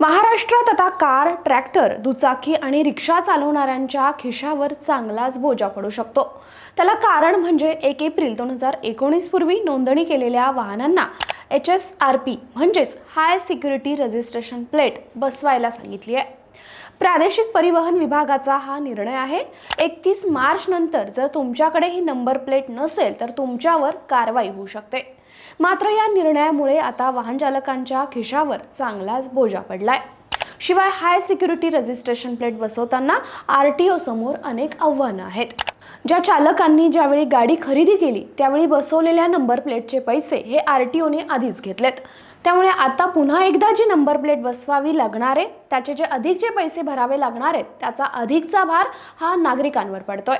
महाराष्ट्रात आता car tractor दुचाकी आणि रिक्षा चालवणाऱ्यांच्या खिशावर चांगलाच बोजा पडू शकतो. त्याला कारण म्हणजे एक एप्रिल दोन हजार एकोणीस पूर्वी नोंदणी केलेल्या वाहनांना एच एस आर पी म्हणजेच हाय सिक्युरिटी रजिस्ट्रेशन प्लेट बसवायला सांगितली आहे. प्रादेशिक परिवहन विभागाचा हा निर्णय आहे. एकतीस मार्च नंतर जर तुमच्याकडे ही नंबर प्लेट नसेल तर तुमच्यावर कारवाई होऊ शकते. मात्र या निर्णयामुळे आता वाहनचालकांच्या खिशावर चांगलाच बोजा पडलाय. शिवाय हाय सिक्युरिटी रजिस्ट्रेशन प्लेट बसवताना आर टी ओ समोर अनेक आव्हानं आहेत. ज्या चालकांनी ज्यावेळी गाडी खरेदी केली त्यावेळी बसवलेल्या नंबर प्लेटचे पैसे हे आर टी ओने आधीच घेतलेत. त्यामुळे आता पुन्हा एकदा जी नंबर प्लेट बसवावी लागणार आहे त्याचे जे अधिक जे पैसे भरावे लागणार आहेत त्याचा अधिकचा भार हा नागरिकांवर पडतोय.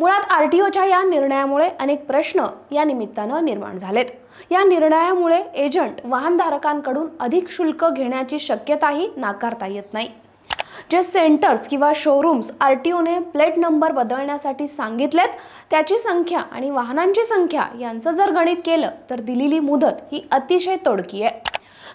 मुळात आर टी ओच्या या निर्णयामुळे अनेक प्रश्न या निमित्तानं निर्माण झालेत. या निर्णयामुळे एजंट वाहनधारकांकडून अधिक शुल्क घेण्याची शक्यताही नाकारता येत नाही. जे सेंटर्स किंवा शोरूम्स आर टी ओने प्लेट नंबर बदलण्यासाठी सांगितलेत त्याची संख्या आणि वाहनांची संख्या यांचं जर गणित केलं तर दिलेली मुदत ही अतिशय तोडकी आहे.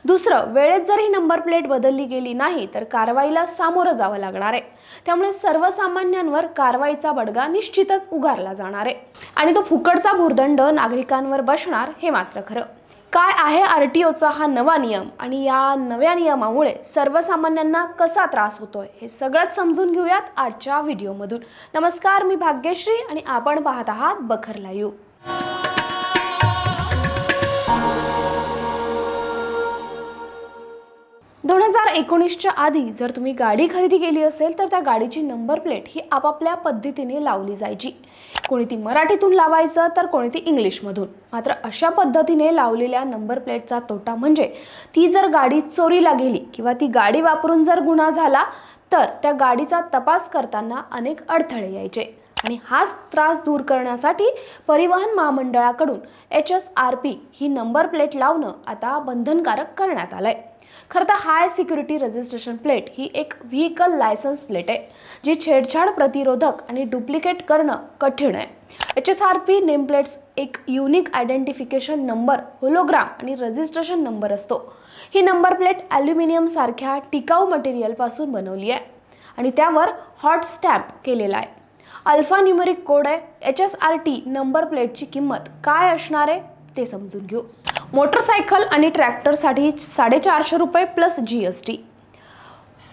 दुसरं वेळेत जर ही नंबर प्लेट बदलली गेली नाही तर कारवाईला सामोरं जावं लागणार आहे. त्यामुळे सर्वसामान्यांवर कारवाईचा बडगा निश्चितच उगारला जाणार आहे. आणि तो फुकटचा भूर्दंड नागरिकांवर बसणार हे मात्र खरं. काय आहे आर टी ओचा हा नवा नियम? आणि या नव्या नियमामुळे सर्वसामान्यांना कसा त्रास होतोय हे सगळंच समजून घेऊयात आजच्या व्हिडिओमधून. नमस्कार मी भाग्यश्री आणि आपण पाहत आहात बखर लाईव्ह. हजार एकोणीसच्या आधी जर तुम्ही गाडी खरेदी केली असेल तर त्या गाडीची नंबर प्लेट ही आपापल्या पद्धतीने लावली जायची. कोणी ती मराठीतून लावायचं तर कोणी ती इंग्लिशमधून. मात्र अशा पद्धतीने लावलेल्या नंबर प्लेटचा तोटा म्हणजे ती जर गाडी चोरीला गेली किंवा ती गाडी वापरून जर गुन्हा झाला तर त्या गाडीचा तपास करताना अनेक अडथळे यायचे. आणि हाच त्रास दूर करण्यासाठी परिवहन महामंडळाकडून एच एस आर पी ही नंबर प्लेट लावणं आता बंधनकारक करण्यात आलंय. खरं तर हाय सिक्युरिटी रजिस्ट्रेशन प्लेट ही एक व्हीकल लायसन्स प्लेट आहे जी छेडछाड प्रतिरोधक आणि डुप्लिकेट करणं कठीण आहे. H S R P name plates एक युनिक आयडेंटिफिकेशन नंबर होलोग्राम आणि रजिस्ट्रेशन नंबर असतो. ही नंबर प्लेट ॲल्युमिनियमसारख्या टिकाऊ मटेरियलपासून बनवली आहे आणि त्यावर हॉट स्टॅम्प केलेला आहे. अल्फान्यूमरिक कोड आहे. H S R T number प्लेटची किंमत काय असणार आहे ते समजून घेऊ. मोटरसायकल आणि ट्रॅक्टरसाठी साडेचारशे रुपये plus G S T.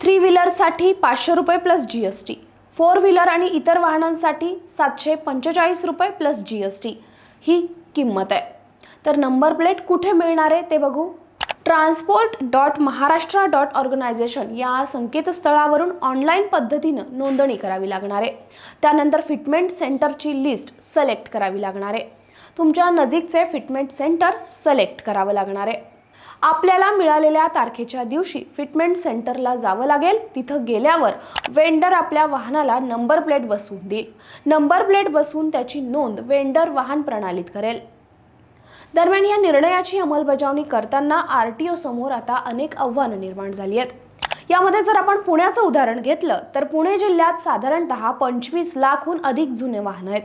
Three व्हीलरसाठी पाचशे रुपये plus G S T. Four wheeler आणि इतर वाहनांसाठी सातशे पंचेचाळीस रुपये प्लस जी एस टी ही किंमत आहे. तर नंबर प्लेट कुठे मिळणार आहे ते बघू. Transport dot Maharashtra dot organisation या संकेतस्थळावरून ऑनलाईन पद्धतीनं नोंदणी करावी लागणार आहे. त्यानंतर फिटमेंट सेंटरची लिस्ट सिलेक्ट करावी लागणार आहे. तुमच्या नजीकचे फिटमेंट सेंटर सिलेक्ट करावं लागणार आहे. आपल्याला मिळालेल्या तारखेच्या दिवशी फिटमेंट सेंटरला जावं लागेल. तिथं गेल्यावर वेंडर आपल्या वाहनाला नंबर प्लेट बसवून देईल. नंबर प्लेट बसवून त्याची नोंद वेंडर वाहन प्रणालीत करेल. दरम्यान या निर्णयाची अंमलबजावणी करताना आर टी ओ समोर आता अनेक आव्हानं निर्माण झाली आहेत. यामध्ये जर आपण पुण्याचं उदाहरण घेतलं तर पुणे जिल्ह्यात साधारणतः पंचवीस लाखहून अधिक जुने वाहनं आहेत.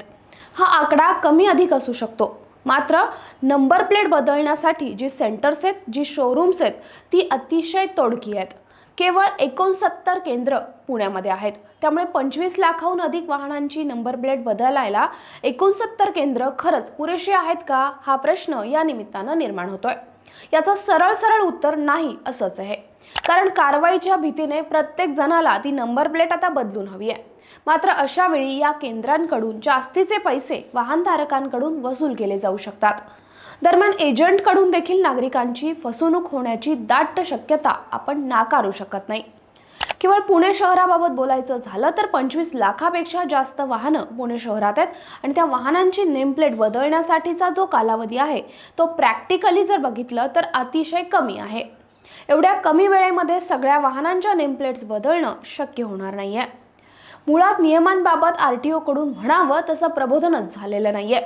हा आकडा कमी अधिक असू शकतो. मात्र नंबर प्लेट बदलण्यासाठी जी सेंटर्स आहेत जी शोरूम्स आहेत ती अतिशय तोडकी आहेत. केवळ एकोणसत्तर केंद्र पुण्यामध्ये आहेत. त्यामुळे पंचवीस लाखाहून अधिक वाहनांची नंबर प्लेट बदलायला एकोणसत्तर केंद्र खरंच पुरेशी आहेत का? हा प्रश्न या निमित्तानं निर्माण होतोय. याचं सरळ सरळ उत्तर नाही असंच आहे. कारण कारवाईच्या भीतीने प्रत्येक जणाला ती नंबर प्लेट आता बदलून हवी आहे. मात्र अशा वेळी या केंद्रांकडून जास्तीचे पैसे वाहनधारकांकडून वसूल केले जाऊ शकतात. दरम्यान एजंटकडून देखील नागरिकांची फसवणूक होण्याची दाट शक्यता आपण नाकारू शकत नाही. केवळ पुणे शहराबाबत बोलायचं झालं तर पंचवीस लाखापेक्षा जास्त वाहनं पुणे शहरात आहेत आणि त्या वाहनांची नेमप्लेट बदलण्यासाठीचा जो कालावधी आहे तो प्रॅक्टिकली जर बघितलं तर अतिशय कमी आहे. एवढ्या कमी वेळेमध्ये सगळ्या वाहनांच्या नेमप्लेट्स बदलणं शक्य होणार नाही आहे मुळात नियमांबाबत आर टी ओकडून म्हणावं तसं प्रबोधनच झालेलं नाहीये.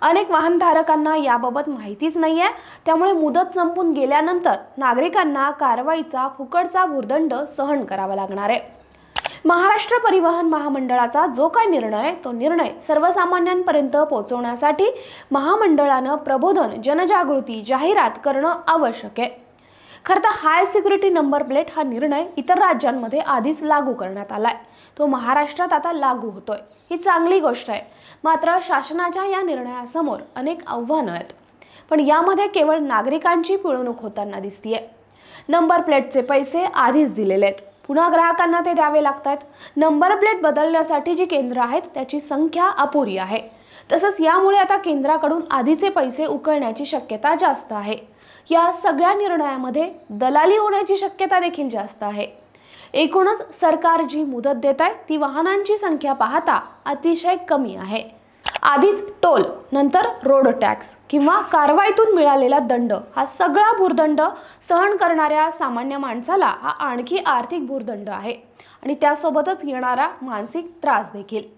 अनेक वाहनधारकांना याबाबत माहितीच नाहीये. त्यामुळे मुदत संपून गेल्यानंतर नागरिकांना कारवाईचा फुकटचा भूर्दंड सहन करावा लागणार आहे. महाराष्ट्र परिवहन महामंडळाचा जो काय निर्णय तो निर्णय सर्वसामान्यांपर्यंत पोहोचवण्यासाठी महामंडळानं प्रबोधन जनजागृती जाहिरात करणं आवश्यक आहे. खरं तर हाय सिक्युरिटी नंबर प्लेट हा निर्णय इतर राज्यांमध्ये आधीच लागू करण्यात आलाय. तो महाराष्ट्रात आता लागू होतोय. ही चांगली गोष्ट आहे. मात्र शासनाच्या या निर्णयासमोर अनेक आव्हानं आहेत. पण यामध्ये केवळ नागरिकांची पिळवणूक होताना दिसतीये. नंबर प्लेटचे पैसे आधीच दिलेले आहेत. पुन्हा ग्राहकांना ते द्यावे लागत आहेत नंबर प्लेट बदलण्यासाठी जी केंद्र आहेत त्याची संख्या अपुरी आहे. तसंच यामुळे आता केंद्राकडून आधीचे पैसे उकळण्याची शक्यता जास्त आहे. या सगळ्या निर्णयामध्ये दलाली होण्याची शक्यता देखील जास्त आहे. एकूणच सरकार जी मुदत देत आहे ती वाहनांची संख्या पाहता अतिशय कमी आहे. आधीच टोल नंतर रोड टॅक्स किंवा कारवाईतून मिळालेला दंड हा सगळा भूर्दंड सहन करणाऱ्या सामान्य माणसाला हा आणखी आर्थिक भूर्दंड आहे. आणि त्यासोबतच येणारा मानसिक त्रास देखील.